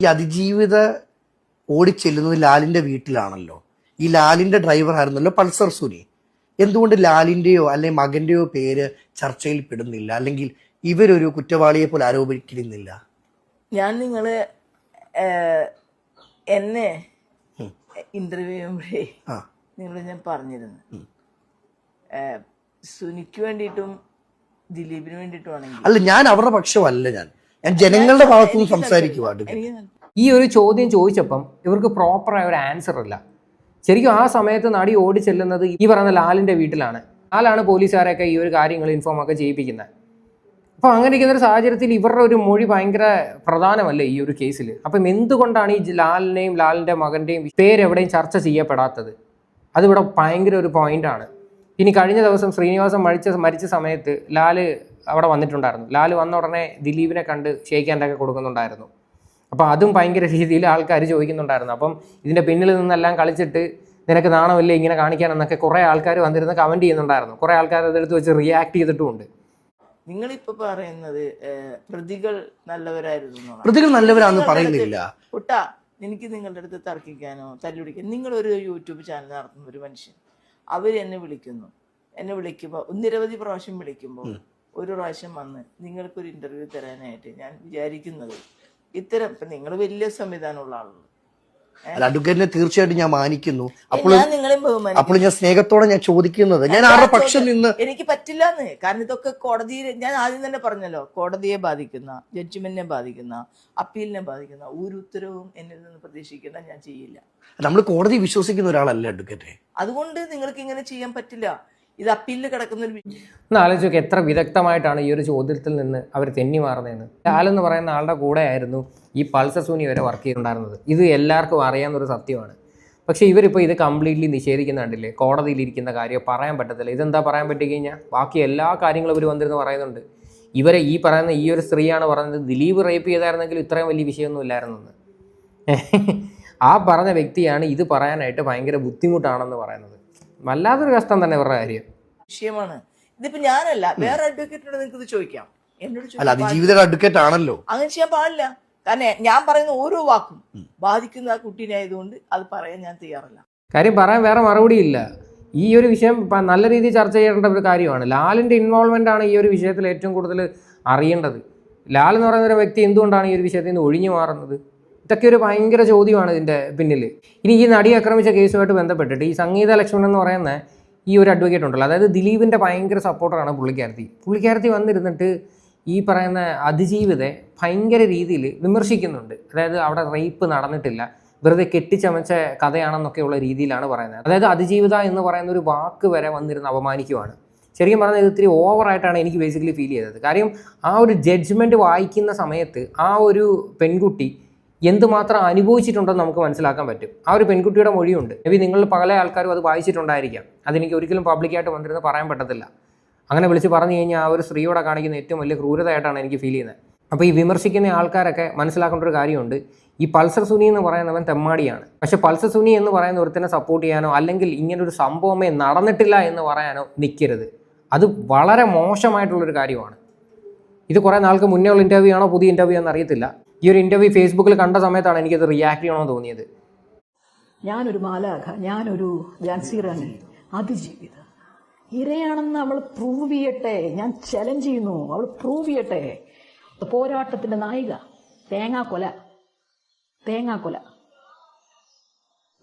ഈ അതിജീവിത ഓടിച്ചെല്ലുന്നത് ലാലിന്റെ വീട്ടിലാണല്ലോ. ഈ ലാലിന്റെ ഡ്രൈവർ ആയിരുന്നല്ലോ പൾസർ സുനി. എന്തുകൊണ്ട് ലാലിന്റെയോ അല്ലെങ്കിൽ മകന്റെയോ പേര് ചർച്ചയിൽ പെടുന്നില്ല? അല്ലെങ്കിൽ ഇവരൊരു കുറ്റവാളിയെ പോലെ ആരോപിക്കുന്നില്ല? ഞാൻ നിങ്ങൾ എന്നെ ഇന്റർവ്യൂ ചെയ്യുമ്പോഴേ ആ. നിങ്ങൾ ഞാൻ പറഞ്ഞിരുന്നു. സുനിക്ക് വേണ്ടിയിട്ടും ദിലീപിന് വേണ്ടിയിട്ടും അല്ല ഞാൻ അവരുടെ പക്ഷമല്ല ഞാൻ. ഞാൻ ജനങ്ങളുടെ ഭാഗത്തുനിന്ന് സംസാരിക്കുക ഈ ഒരു ചോദ്യം ചോദിച്ചപ്പം ഇവർക്ക് പ്രോപ്പറായ ഒരു ആൻസർ ഇല്ല. ശരിക്കും ആ സമയത്ത് നടി ഓടി ചെല്ലുന്നത് ഈ പറയുന്ന ലാലിന്റെ വീട്ടിലാണ്. ലാലാണ് പോലീസുകാരെയൊക്കെ ഈ ഒരു കാര്യങ്ങൾ ഇൻഫോം ഒക്കെ ചെയ്യിപ്പിക്കുന്നത്. അപ്പോൾ അങ്ങനെ ഇരിക്കുന്ന ഒരു സാഹചര്യത്തിൽ ഇവരുടെ ഒരു മൊഴി ഭയങ്കര പ്രധാനമല്ലേ ഈ ഒരു കേസിൽ അപ്പം എന്തുകൊണ്ടാണ് ഈ ലാലിനെയും ലാലിന്റെ മകന്റെയും പേരെവിടെയും ചർച്ച ചെയ്യപ്പെടാത്തത്? അതിവിടെ ഭയങ്കര ഒരു പോയിന്റാണ് ഇനി കഴിഞ്ഞ ദിവസം ശ്രീനിവാസം മരിച്ച മരിച്ച സമയത്ത് ലാൽ അവിടെ വന്നിട്ടുണ്ടായിരുന്നു. ലാൽ വന്ന ഉടനെ ദിലീപിനെ കണ്ട് ഷെയ്ക്കാന്റെ കൊടുക്കുന്നുണ്ടായിരുന്നു. അപ്പോൾ അതും ഭയങ്കര രീതിയിൽ ആൾക്കാർ ചോദിക്കുന്നുണ്ടായിരുന്നു. അപ്പം ഇതിന്റെ പിന്നിൽ നിന്നെല്ലാം കളിച്ചിട്ട് നിനക്ക് നാണമല്ലേ ഇങ്ങനെ കാണിക്കാനെന്നൊക്കെ കുറേ ആൾക്കാർ വന്നിരുന്ന് കമന്റ് ചെയ്യുന്നുണ്ടായിരുന്നു. കുറേ ആൾക്കാർ അതെടുത്ത് വെച്ച് റിയാക്ട് ചെയ്തിട്ടുമുണ്ട്. നിങ്ങളിപ്പോ പറയുന്നത് പ്രതികൾ നല്ലവരായിരുന്നു എന്നാണ്. പ്രതികൾ നല്ലവരാന്ന് പറയുന്നില്ല. കുട്ട കുട്ടാ എനിക്ക് നിങ്ങളുടെ അടുത്ത് തർക്കിക്കാനോ തല്ലുപിടിക്കാനോ നിങ്ങളൊരു യൂട്യൂബ് ചാനൽ നടത്തുന്ന ഒരു മനുഷ്യൻ. അവർ എന്നെ വിളിക്കുന്നു. എന്നെ വിളിക്കുമ്പോൾ നിരവധി പ്രാവശ്യം വിളിക്കുമ്പോൾ ഒരു പ്രാവശ്യം വന്ന് നിങ്ങൾക്കൊരു ഇന്റർവ്യൂ തരാനായിട്ട് ഞാൻ വിചാരിക്കുന്നത് ഇത്തരം ഇപ്പം നിങ്ങൾ വലിയ സംവിധാനമുള്ള ആളുകൾ അല്ല അഡ്വക്കേറ്റിനെ തീർച്ചയായിട്ടും ഞാൻ മാനിക്കുന്നു. അപ്പോൾ അപ്പോൾ ഞാൻ സ്നേഹത്തോടെ ഞാൻ ചോദിക്കുന്നത്. ഞാൻ ആരുടെ പക്ഷം നിന്ന് എനിക്ക് പറ്റില്ല എന്ന് കാരണം ഇതൊക്കെ കോടതിയിൽ ഞാൻ ആദ്യം തന്നെ പറഞ്ഞല്ലോ കോടതിയെ ബാധിക്കുന്ന ജഡ്ജ്മെന്റിനെ ബാധിക്കുന്ന അപ്പീലിനെ ബാധിക്കുന്ന ഒരു ഉത്തരവും എന്നിൽ നിന്ന് പ്രതീക്ഷിക്കുന്ന ഞാൻ ചെയ്യില്ല. നമ്മൾ കോടതി വിശ്വസിക്കുന്ന ഒരാളല്ല അഡ്വക്കേറ്റ്? അതുകൊണ്ട് നിങ്ങൾക്ക് ഇങ്ങനെ ചെയ്യാൻ പറ്റില്ല. ഇത് അപ്പീലിൽ കിടക്കുന്ന ഒരു വി- ഒന്ന് ആലോചിച്ച് നോക്കി എത്ര വിദഗ്ധമായിട്ടാണ് ഈ ഒരു ചോദ്യത്തിൽ നിന്ന് അവർ തെന്നി മാറുന്നതെന്ന്. ലാലെന്ന് പറയുന്ന ആളുടെ കൂടെ ആയിരുന്നു ഈ പൾസർ സൂനി വരെ വർക്ക് ചെയ്തിട്ടുണ്ടായിരുന്നത് ഇത് എല്ലാവർക്കും അറിയാവുന്നൊരു സത്യമാണ്. പക്ഷേ ഇവരിപ്പോൾ ഇത് കംപ്ലീറ്റ്ലി നിഷേധിക്കുന്ന കണ്ടില്ലേ? കോടതിയിലിരിക്കുന്ന കാര്യം പറയാൻ പറ്റത്തില്ല. ഇതെന്താ പറയാൻ പറ്റി കഴിഞ്ഞാൽ ബാക്കി എല്ലാ കാര്യങ്ങളും ഇവർ വന്നിരുന്ന് പറയുന്നുണ്ട്. ഇവരെ ഈ പറയുന്ന ഈ ഒരു സ്ത്രീയാണ് പറയുന്നത് ദിലീപ് റേപ്പ് ചെയ്തായിരുന്നെങ്കിൽ ഇത്രയും വലിയ വിഷയമൊന്നും ഇല്ലായിരുന്നെന്ന് ആ പറഞ്ഞ വ്യക്തിയാണ് ഇത് പറയാനായിട്ട് ഭയങ്കര ബുദ്ധിമുട്ടാണെന്ന് പറയുന്നത്. വല്ലാത്തൊരു കഷ്ടം തന്നെ ഇവരുടെ കാര്യം. വിഷയമാണ്. ഇതിപ്പോ ഞാനല്ല വേറെ അഡ്വക്കേറ്റിനോട് നിങ്ങൾക്ക് ഇത് ചോദിക്കാം. എന്നോട് അല്ല ചോദിക്കാം അതിജീവിതയുടെ അഡ്വക്കേറ്റ് ആണല്ലോ. അങ്ങനെ ചെയ്യാൻ പാടില്ല. കാരണം ഞാൻ പറയുന്ന ഓരോ വാക്കും ബാധിക്കുന്ന ആ കുട്ടീനെ ആയതുകൊണ്ട് അത് പറയാൻ ഞാൻ തയ്യാറല്ല. കാര്യം പറയാൻ വേറെ മറുപടിയില്ല ഈ ഒരു വിഷയം പ- നല്ല രീതിയിൽ ചർച്ച ചെയ്യേണ്ട ഒരു കാര്യമാണ്. ലാലിന്റെ ഇൻവോൾവ്മെന്റ് ആണ് ഈ ഒരു വിഷയത്തിൽ ഏറ്റവും കൂടുതൽ അറിയേണ്ടത്. ലാൽ എന്ന് പറയുന്ന ഒരു വ്യക്തി എന്തുകൊണ്ടാണ് ഈ ഒരു വിഷയത്തിൽ നിന്ന് ഒഴിഞ്ഞു മാറുന്നത്? ഇതൊക്കെ ഒരു ഭയങ്കര ചോദ്യമാണ് ഇതിന്റെ പിന്നിൽ ഇനി ഈ നടി ആക്രമിച്ച കേസുമായിട്ട് ബന്ധപ്പെട്ടിട്ട് ഈ സംഗീത ലക്ഷ്മണൻ എന്ന് പറയുന്ന ഈ ഒരു അഡ്വക്കേറ്റ് ഉണ്ടല്ലോ അതായത് ദിലീപിന്റെ ഭയങ്കര സപ്പോർട്ടറാണ് പുള്ളിക്കാരത്തി. പുള്ളിക്കാരത്തി വന്നിരുന്നിട്ട് ഈ പറയുന്ന അതിജീവിതെ ഭയങ്കര രീതിയിൽ വിമർശിക്കുന്നുണ്ട്. അതായത് അവിടെ റേപ്പ് നടന്നിട്ടില്ല വെറുതെ കെട്ടിച്ചമച്ച കഥയാണെന്നൊക്കെയുള്ള രീതിയിലാണ് പറയുന്നത്. അതായത് അതിജീവിത എന്ന് പറയുന്ന ഒരു വാക്ക് വരെ വന്നിരുന്ന് അപമാനിക്കുവാണ്. ശരിക്കും പറഞ്ഞാൽ ഇത് ഇത്തിരി ഓവറായിട്ടാണ് എനിക്ക് ബേസിക്കലി ഫീൽ ചെയ്തത്. കാര്യം ആ ഒരു ജഡ്ജ്മെന്റ് വായിക്കുന്ന സമയത്ത് ആ ഒരു പെൺകുട്ടി എന്തുമാത്രം അനുഭവിച്ചിട്ടുണ്ടെന്ന് നമുക്ക് മനസ്സിലാക്കാൻ പറ്റും. ആ ഒരു പെൺകുട്ടിയുടെ മൊഴിയുണ്ട്. മേ ബി നിങ്ങൾ പല ആൾക്കാരും അത് വായിച്ചിട്ടുണ്ടായിരിക്കാം. അതെനിക്ക് ഒരിക്കലും പബ്ലിക്കായിട്ട് വന്നിരുന്ന് പറയാൻ പറ്റത്തില്ല. അങ്ങനെ വിളിച്ച് പറഞ്ഞു കഴിഞ്ഞാൽ ആ ഒരു സ്ത്രീയോടെ കാണിക്കുന്ന ഏറ്റവും വലിയ ക്രൂരതയായിട്ടാണ് എനിക്ക് ഫീൽ ചെയ്യുന്നത്. അപ്പോൾ ഈ വിമർശിക്കുന്ന ആൾക്കാരൊക്കെ മനസ്സിലാക്കേണ്ട ഒരു കാര്യമുണ്ട്. ഈ പൾസർ സുനി എന്ന് പറയുന്നവൻ തെമ്മാടിയാണ്. പക്ഷെ പൾസർ സുനി എന്ന് പറയുന്ന ഒരുത്തിനെ സപ്പോർട്ട് ചെയ്യാനോ അല്ലെങ്കിൽ ഇങ്ങനൊരു സംഭവമേ നടന്നിട്ടില്ല എന്ന് പറയാനോ നിൽക്കരുത് അത് വളരെ മോശമായിട്ടുള്ളൊരു കാര്യമാണ്. ഇത് കുറേ നാൾക്ക് മുന്നേ ഉള്ള ഇന്റർവ്യൂ ആണോ പുതിയ ഇന്റർവ്യൂ ആണെന്ന് അറിയത്തില്ല. ഈ ഒരു ഇന്റർവ്യൂ ഫേസ്ബുക്കിൽ കണ്ട സമയത്താണ് എനിക്കത് റിയാക്ട് ചെയ്യണമെന്ന് തോന്നിയത്. ഞാനൊരു മാലാഖ ഞാനൊരു ജാൻസി ഇരയാണെന്ന് അവൾ പ്രൂവ് ചെയ്യട്ടെ? ഞാൻ ചലഞ്ച് ചെയ്യുന്നു. അവൾ പ്രൂവ് ചെയ്യട്ടെ? പോരാട്ടത്തിന്റെ നായിക. തേങ്ങാക്കൊല തേങ്ങാക്കൊല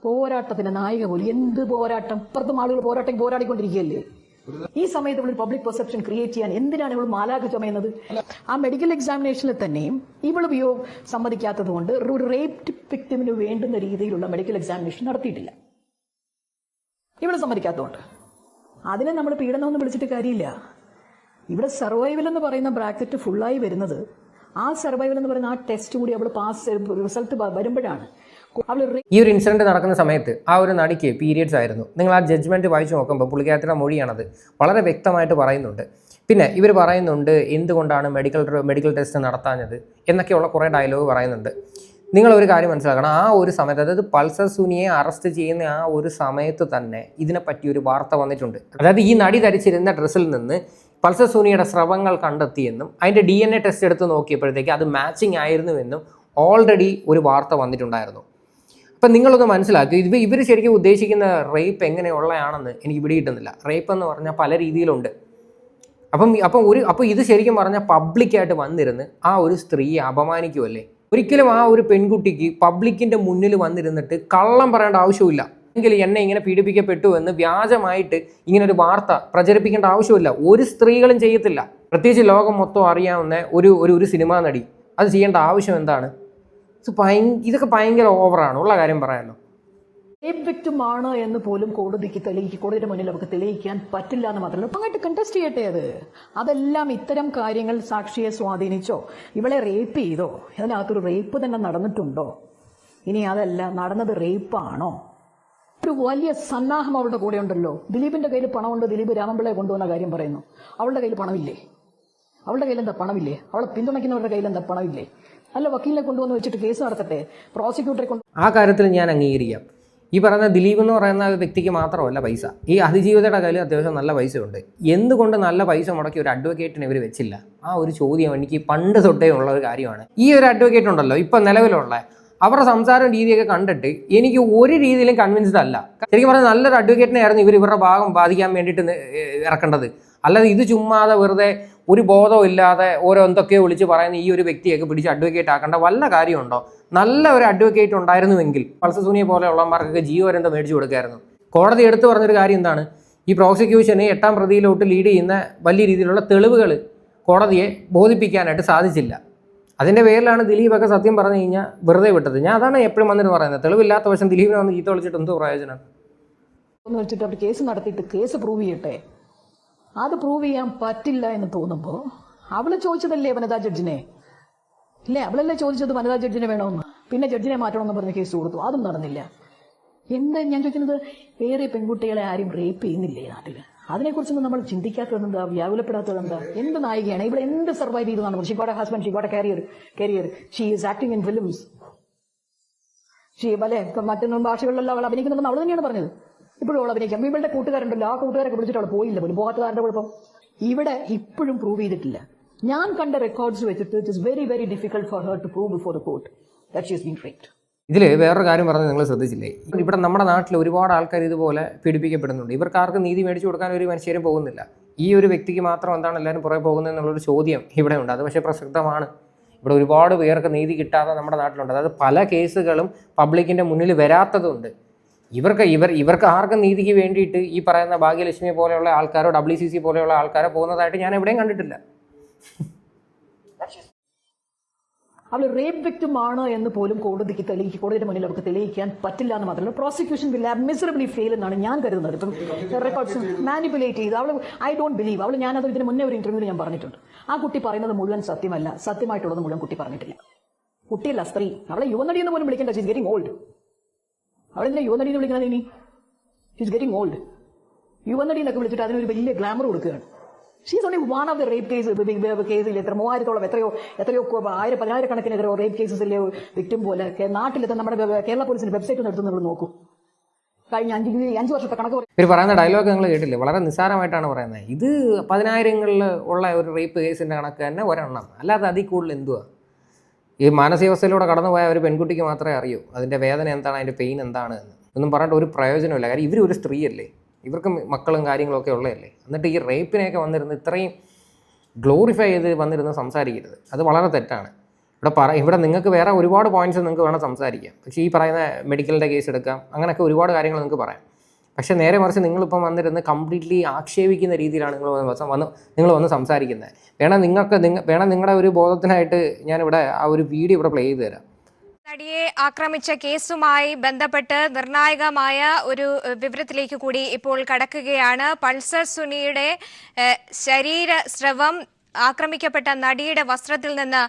പോരാട്ടത്തിന്റെ നായിക പോലും. എന്ത് പോരാട്ടം? ഇപ്പുറത്തും ആളുകൾ പോരാട്ടം പോരാടിക്കൊണ്ടിരിക്കുകയല്ലേ? ഈ സമയത്ത് ഇവിടെ പബ്ലിക് പെർസെപ്ഷൻ ക്രിയേറ്റ് ചെയ്യാൻ എന്തിനാണ് ഇവൾ മാലാഖ ചുമയുന്നത്? ആ മെഡിക്കൽ എക്സാമിനേഷനിൽ തന്നെയും ഇവൾ ഉപയോഗം സമ്മതിക്കാത്തത് കൊണ്ട് ഒരു റേപ്പ് വിക്ടിമിന് വേണ്ടുന്ന രീതിയിലുള്ള മെഡിക്കൽ എക്സാമിനേഷൻ നടത്തിയിട്ടില്ല. ഇവിടെ സമ്മതിക്കാത്തതുകൊണ്ട് അതിനെ നമ്മൾ പീഡനമൊന്നും വിളിച്ചിട്ട് കാര്യമില്ല. ഇവിടെ സർവൈവൽ എന്ന് പറയുന്ന ബ്രാക്കറ്റ് ഫുള്ളായി വരുന്നത് ആ സർവൈവൽ എന്ന് പറയുന്ന ആ ടെസ്റ്റ് കൂടി അവൾ പാസ് റിസൾട്ട് വരുമ്പോഴാണ്. ഈ ഒരു ഇൻസിഡന്റ് നടക്കുന്ന സമയത്ത് ആ ഒരു നടിക്ക് പീരിയഡ്സ് ആയിരുന്നു. നിങ്ങൾ ആ ജഡ്ജ്മെന്റ് വായിച്ചു നോക്കുമ്പോൾ പുള്ളിക്കാരത്തിയുടെ മൊഴിയാണത്. വളരെ വ്യക്തമായിട്ട് പറയുന്നുണ്ട്. പിന്നെ ഇവർ പറയുന്നുണ്ട് എന്തുകൊണ്ടാണ് മെഡിക്കൽ മെഡിക്കൽ ടെസ്റ്റ് നടത്താഞ്ഞത് എന്നൊക്കെയുള്ള കുറേ ഡയലോഗ് പറയുന്നുണ്ട്. നിങ്ങൾ ഒരു കാര്യം മനസ്സിലാക്കണം. ആ ഒരു സമയത്ത് അതായത് പൾസർ സുനിയെ അറസ്റ്റ് ചെയ്യുന്ന ആ ഒരു സമയത്ത് തന്നെ ഇതിനെപ്പറ്റി ഒരു വാർത്ത വന്നിട്ടുണ്ട്. അതായത് ഈ നടി ധരിച്ചിരുന്ന ഡ്രസ്സിൽ നിന്ന് പൾസർ സുനിയുടെ സ്രവങ്ങൾ കണ്ടെത്തിയെന്നും അതിന്റെ ഡി എൻ എ ടെസ്റ്റ് എടുത്ത് നോക്കിയപ്പോഴത്തേക്ക് അത് മാച്ചിങ് ആയിരുന്നുവെന്നും ഓൾറെഡി ഒരു വാർത്ത വന്നിട്ടുണ്ടായിരുന്നു. അപ്പം നിങ്ങളൊന്ന് മനസ്സിലാക്കി ഇത് ഇവർ ശരിക്കും ഉദ്ദേശിക്കുന്ന റേപ്പ് എങ്ങനെയുള്ളതാണെന്ന് എനിക്ക് പിടികിട്ടുന്നില്ല. റേപ്പ് എന്ന് പറഞ്ഞാൽ പല രീതിയിലുണ്ട്. അപ്പം അപ്പം ഒരു അപ്പോൾ ഇത് ശരിക്കും പറഞ്ഞാൽ പബ്ലിക്കായിട്ട് വന്നിരുന്ന് ആ ഒരു സ്ത്രീയെ അപമാനിക്കുമല്ലേ ഒരിക്കലും ആ ഒരു പെൺകുട്ടിക്ക് പബ്ലിക്കിന്റെ മുന്നിൽ വന്നിരുന്നിട്ട് കള്ളം പറയേണ്ട ആവശ്യമില്ല. എങ്കിൽ എന്നെ ഇങ്ങനെ പീഡിപ്പിക്കപ്പെട്ടു എന്ന് വ്യാജമായിട്ട് ഇങ്ങനെ ഒരു വാർത്ത പ്രചരിപ്പിക്കേണ്ട ആവശ്യമില്ല. ഒരു സ്ത്രീകളും ചെയ്യത്തില്ല. പ്രത്യേകിച്ച് ലോകം മൊത്തം അറിയാവുന്ന ഒരു ഒരു സിനിമാ നടി. അത് ചെയ്യേണ്ട ആവശ്യം എന്താണ്? ഇത് ഭയ ഇതൊക്കെ ഭയങ്കര ഓവറാണ് ഉള്ള കാര്യം പറയാമല്ലോ റേപ്പ് വിക്ടിം ആണ് എന്ന് പോലും കോടതിക്ക് തെളിയിക്കും കോടതിയുടെ മുന്നിൽ അവർക്ക് തെളിയിക്കാൻ പറ്റില്ല എന്ന് മാത്രമല്ല അങ്ങോട്ട് കണ്ടസ്റ്റ് ചെയ്യട്ടെ അത്. അതെല്ലാം ഇത്തരം കാര്യങ്ങൾ സാക്ഷിയെ സ്വാധീനിച്ചോ? ഇവളെ റേപ്പ് ചെയ്തോ? അതിനകത്തൊരു റേപ്പ് തന്നെ നടന്നിട്ടുണ്ടോ? ഇനി അതല്ല നടന്നത് റേപ്പാണോ ഒരു വലിയ സന്നാഹം അവളുടെ കൂടെ ഉണ്ടല്ലോ. ദിലീപിന്റെ കയ്യിൽ പണമുണ്ട് ദിലീപ് രാമപിള്ളയെ കൊണ്ടുവന്ന കാര്യം പറയുന്നു. അവളുടെ കയ്യിൽ പണമില്ലേ? അവളുടെ കയ്യിൽ എന്താ പണമില്ലേ? അവളെ പിന്തുണയ്ക്കുന്നവരുടെ കയ്യിൽ എന്താ പണമില്ലേ? അല്ല വക്കീലിനെ കൊണ്ടുവന്ന് വെച്ചിട്ട് കേസ് നടത്തട്ടെ? പ്രോസിക്യൂട്ടറെ കൊണ്ട് ആ കാര്യത്തിൽ ഞാൻ അംഗീകരിക്കാം. ഈ പറയുന്ന ദിലീപ് എന്ന് പറയുന്ന വ്യക്തിക്ക് മാത്രമല്ല പൈസ. ഈ അതിജീവിതയുടെ കയ്യിൽ അത്യാവശ്യം നല്ല പൈസ ഉണ്ട് എന്തുകൊണ്ട് നല്ല പൈസ മുടക്കി ഒരു അഡ്വക്കേറ്റിനെ ഇവർ വെച്ചില്ല? ആ ഒരു ചോദ്യം എനിക്ക് പണ്ട് തൊട്ടേ ഉള്ള ഒരു കാര്യമാണ്. ഈ ഒരു അഡ്വക്കേറ്റ് ഉണ്ടല്ലോ ഇപ്പം നിലവിലുള്ള അവരുടെ സംസാരം രീതിയൊക്കെ കണ്ടിട്ട് എനിക്ക് ഒരു രീതിയിലും കൺവിൻസ്ഡ് അല്ല. ശരിക്കും പറഞ്ഞാൽ നല്ലൊരു അഡ്വക്കേറ്റിനെ ആയിരുന്നു ഇവർ ഇവരുടെ ഭാഗം ബാധിക്കാൻ വേണ്ടിയിട്ട് ഇറക്കേണ്ടത്. അല്ലാതെ ഇത് ചുമ്മാതെ വെറുതെ ഒരു ബോധവും ഇല്ലാതെ ഓരോ എന്തൊക്കെയോ വിളിച്ച് പറയുന്ന ഈ ഒരു വ്യക്തിയൊക്കെ പിടിച്ച് അഡ്വക്കേറ്റ് ആക്കേണ്ട വല്ല കാര്യമുണ്ടോ? നല്ല ഒരു അഡ്വക്കേറ്റ് ഉണ്ടായിരുന്നുവെങ്കിൽ പൾസസൂനിയെ പോലെയുള്ളമാർക്കൊക്കെ ജീവപര്യന്തം മേടിച്ചു കൊടുക്കായിരുന്നു? കോടതി എടുത്തു പറഞ്ഞൊരു കാര്യം എന്താണ്? ഈ പ്രോസിക്യൂഷനെ എട്ടാം പ്രതിയിലോട്ട് ലീഡ് ചെയ്യുന്ന വലിയ രീതിയിലുള്ള തെളിവുകൾ കോടതിയെ ബോധിപ്പിക്കാനായിട്ട് സാധിച്ചില്ല. അതിന്റെ പേരിലാണ് ദിലീപൊക്കെ സത്യം പറഞ്ഞു കഴിഞ്ഞാൽ വെറുതെ വിട്ടത്. ഞാൻ അതാണ് എപ്പോഴും വന്നിട്ട് പറയുന്നത്. തെളിവില്ലാത്ത വശം ദിലീപിനെ വന്ന് ചീത്ത വിളിച്ചിട്ട് എന്തോ പ്രയോജനം? കേസ് നടത്തിയിട്ട് കേസ് പ്രൂവ് ചെയ്യട്ടെ? അത് പ്രൂവ് ചെയ്യാൻ പറ്റില്ല എന്ന് തോന്നുമ്പോൾ അവൾ ചോദിച്ചതല്ലേ വനിതാ ജഡ്ജിനെ ഇല്ലേ? അവളല്ലേ ചോദിച്ചത് വനിതാ ജഡ്ജിനെ വേണമെന്ന് പിന്നെ ജഡ്ജിനെ മാറ്റണമെന്ന് പറഞ്ഞ കേസ് കൊടുത്തു. അതും നടന്നില്ല. എന്താ ഞാൻ ചോദിക്കുന്നത്? വേറെ പെൺകുട്ടികളെ ആരും റേപ്പ് ചെയ്യുന്നില്ലേ നാട്ടിൽ അതിനെക്കുറിച്ചൊന്നും നമ്മൾ ചിന്തിക്കാത്തത് എന്താ വ്യാകുലപ്പെടാത്തത് എന്താ എന്ത് നായികയാണ്? ഇവിടെ എന്ത് സർവൈവ് ചെയ്തതാണ്? She husband she got career career she is acting in films she അല്ലെ? മറ്റൊന്നും ഭാഷകളിലെല്ലാം അവൾ അഭിനയിക്കുന്നുണ്ടെന്ന് അവൾ തന്നെയാണ് പറഞ്ഞത്. ഇപ്പോഴും അവൾ അഭിനയിക്കാം. ഇവളുടെ കൂട്ടുകാരുണ്ടല്ലോ ആ കൂട്ടുകാരൊക്കെ വിളിച്ചിട്ട് അവൾ പോയില്ല പോലും. പോകാത്തതാരുടെ കുഴപ്പം? ഇവിടെ ഇപ്പോഴും പ്രൂവ് ചെയ്തിട്ടില്ല. ഞാൻ കണ്ട റെക്കോർഡ്സ് വെച്ചിട്ട് it is very very difficult for her to prove before the court that she's been ഇതിൽ വേറൊരു കാര്യം പറഞ്ഞ് നിങ്ങൾ ശ്രദ്ധിച്ചില്ലേ? ഇവിടെ നമ്മുടെ നാട്ടിൽ ഒരുപാട് ആൾക്കാർ ഇതുപോലെ പീഡിപ്പിക്കപ്പെടുന്നുണ്ട്. ഇവർക്ക് ആർക്കും നീതി മേടിച്ചു കൊടുക്കാൻ ഒരു മനുഷ്യരും പോകുന്നില്ല. ഈ ഒരു വ്യക്തിക്ക് മാത്രം എന്താണ് എല്ലാവരും പുറകെ പോകുന്നത് എന്നുള്ളൊരു ചോദ്യം ഇവിടെ ഉണ്ട്. അത് പക്ഷേ പ്രസക്തമാണ്. ഇവിടെ ഒരുപാട് പേർക്ക് നീതി കിട്ടാതെ നമ്മുടെ നാട്ടിലുണ്ട്. അതായത് പല കേസുകളും പബ്ലിക്കിന്റെ മുന്നിൽ വരാത്തതുണ്ട്. ഇവർക്ക് ഇവർ ഇവർക്ക് ആർക്കും നീതിക്ക് വേണ്ടിയിട്ട് ഈ പറയുന്ന ഭാഗ്യലക്ഷ്മി പോലെയുള്ള ആൾക്കാരോ ഡബ്ല്യു സി സി പോലെയുള്ള ആൾക്കാരോ പോകുന്നതായിട്ട് ഞാൻ എവിടെയും കണ്ടിട്ടില്ല. അവൾ റേപ്പ് വിക്ടിം ആണ് എന്ന് പോലും കോടതിക്ക് തെളിയിക്കും കോടതിയുടെ മുന്നിൽ അവർക്ക് തെളിയിക്കാൻ പറ്റില്ല എന്ന് മാത്രമല്ല prosecution will have miserably fail എന്നാണ് ഞാൻ കരുതുന്നത്. ഇപ്പം റെക്കോർഡ്സ് മാനിപ്പുലേറ്റ് ചെയ്ത് അവൾ ഐ ഡോണ്ട് ബിലീവ് അവൾ ഞാനത് ഇതിന് മുന്നേ ഒരു ഇന്റർവ്യൂവിൽ ഞാൻ പറഞ്ഞിട്ടുണ്ട്. ആ കുട്ടി പറയുന്നത് മുഴുവൻ സത്യമല്ല സത്യമായിട്ടുള്ളത് മുഴുവൻ കുട്ടി പറഞ്ഞിട്ടില്ല. കുട്ടിയല്ല സ്ത്രീ. അവളെ യുവനടി എന്ന് പോലും വിളിക്കേണ്ട ഷീസ് ഗെറ്റിംഗ് ഓൾഡ് അവളെന്തിനാ യുവനടി എന്ന് വിളിക്കുന്നത് ഇനി? ഷീസ് ഗെറ്റിംഗ് ഓൾഡ് യുവനടി എന്നൊക്കെ വിളിച്ചിട്ട് അതിനൊരു വലിയ ഗ്ലാമർ കൊടുക്കുകയാണ്. She's only one of the rape case കേസിൽ എത്ര മൂവായിരത്തോളം എത്രയോ എത്രയോ ആയിരം പതിനായിരക്കണക്കിന് എത്രയോ റേപ്പ് കേസസിലെ വിക്ടിം പോലെ. നാട്ടിൽ നാട്ടിലത്തെ നമ്മുടെ കേരള പോലീസിന്റെ വെബ്സൈറ്റ് എടുത്ത് നിങ്ങൾ നോക്കൂ. കഴിഞ്ഞ അഞ്ച് അഞ്ച് വർഷത്തെ കണക്ക് ഇവർ പറയുന്ന ഡയലോഗ് നിങ്ങൾ കേട്ടില്ലേ? വളരെ നിസ്സാരമായിട്ടാണ് പറയുന്നത്. ഇത് പതിനായിരങ്ങളിൽ ഉള്ള ഒരു റേപ്പ് കേസിന്റെ കണക്ക് തന്നെ ഒരെണ്ണം. അല്ലാതെ അതിൽ കൂടുതൽ എന്തുവാ? ഈ മാനസികാവസ്ഥയിലൂടെ കടന്നുപോയ ഒരു പെൺകുട്ടിക്ക് മാത്രമേ അറിയൂ. അതിന്റെ വേദന എന്താണ് അതിന്റെ പെയിൻ എന്താണ് എന്ന്. ഒന്നും പറഞ്ഞിട്ട് ഒരു പ്രയോജനമില്ല കാര്യം ഇവർ ഒരു സ്ത്രീയല്ലേ. ഇവർക്ക് മക്കളും കാര്യങ്ങളൊക്കെ ഉള്ളതല്ലേ. എന്നിട്ട് ഈ റേപ്പിനെയൊക്കെ വന്നിരുന്ന് ഇത്രയും ഗ്ലോറിഫൈ ചെയ്ത് വന്നിരുന്ന് സംസാരിക്കരുത്. അത് വളരെ തെറ്റാണ്. ഇവിടെ പറ ഇവിടെ നിങ്ങൾക്ക് വേറെ ഒരുപാട് പോയിന്റ്സ് നിങ്ങൾക്ക് വേണം സംസാരിക്കാം പക്ഷേ ഈ പറയുന്ന മെഡിക്കലിന്റെ കേസ് എടുക്കാം. അങ്ങനെയൊക്കെ ഒരുപാട് കാര്യങ്ങൾ നിങ്ങൾക്ക് പറയാം. പക്ഷേ നേരെ മറിച്ച് നിങ്ങളിപ്പം വന്നിരുന്ന് കംപ്ലീറ്റ്ലി ആക്ഷേപിക്കുന്ന രീതിയിലാണ് നിങ്ങൾ വന്ന് നിങ്ങൾ വന്ന് സംസാരിക്കുന്നത്. വേണം നിങ്ങൾക്ക് നിങ്ങൾ വേണം നിങ്ങളുടെ ഒരു ബോധത്തിനായിട്ട് ഞാനിവിടെ ആ ഒരു വീഡിയോ ഇവിടെ പ്ലേ ചെയ്ത് തരാം. നടിയെ ആക്രമിച്ച കേസുമായി ബന്ധപ്പെട്ട് നിർണായകമായ ഒരു വിവരത്തിലേക്ക് കൂടി ഇപ്പോൾ കടക്കുകയാണ്. പൾസർ സുനിയുടെ ശരീര സ്രവം ആക്രമിക്കപ്പെട്ട നടിയുടെ വസ്ത്രത്തിൽ നിന്ന്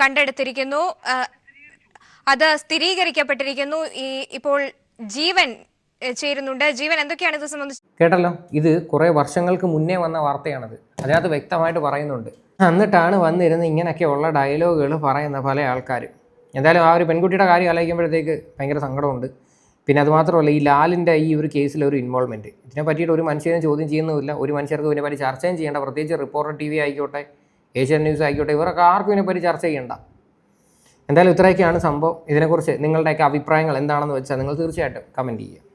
കണ്ടെടുത്തിരിക്കുന്നു. അത് സ്ഥിരീകരിക്കപ്പെട്ടിരിക്കുന്നു. ഈ ഇപ്പോൾ ജീവൻ ചേരുന്നുണ്ട്. ജീവൻ എന്തൊക്കെയാണ് ഇത് സംബന്ധിച്ച്? കേട്ടല്ലോ ഇത് കുറെ വർഷങ്ങൾക്ക് മുന്നേ വന്ന വാർത്തയാണത്. അതിനകത്ത് വ്യക്തമായിട്ട് പറയുന്നുണ്ട്. എന്നിട്ടാണ് വന്നിരുന്ന് ഇങ്ങനെയൊക്കെയുള്ള ഡയലോഗുകൾ പറയുന്ന പല ആൾക്കാരും. എന്തായാലും ആ ഒരു പെൺകുട്ടിയുടെ കാര്യം ആലോചിക്കുമ്പോഴത്തേക്ക് ഭയങ്കര സങ്കടമുണ്ട്. പിന്നെ അതുമാത്രമല്ല ഈ ലാലിന്റെ ഈ ഒരു കേസിലെ ഒരു ഇൻവോൾവ്മെന്റ് ഇതിനെ പറ്റിയിട്ട് ഒരു മനുഷ്യനെ ചോദ്യം ചെയ്യുന്നുമില്ല. ഒരു മനുഷ്യർക്ക് ഇതിനെപ്പറ്റി ചർച്ചയും ചെയ്യേണ്ട. പ്രത്യേകിച്ച് റിപ്പോർട്ടർ ടി വി ആയിക്കോട്ടെ ഏഷ്യൻ ന്യൂസ് ആയിക്കോട്ടെ ഇവരൊക്കെ ആർക്കും ഇതിനെപ്പറ്റി ചർച്ച ചെയ്യേണ്ട. എന്തായാലും ഇത്രയൊക്കെയാണ് സംഭവം. ഇതിനെക്കുറിച്ച് നിങ്ങളുടെയൊക്കെ അഭിപ്രായങ്ങൾ എന്താണെന്ന് വെച്ചാൽ നിങ്ങൾ തീർച്ചയായിട്ടും കമന്റ് ചെയ്യുക.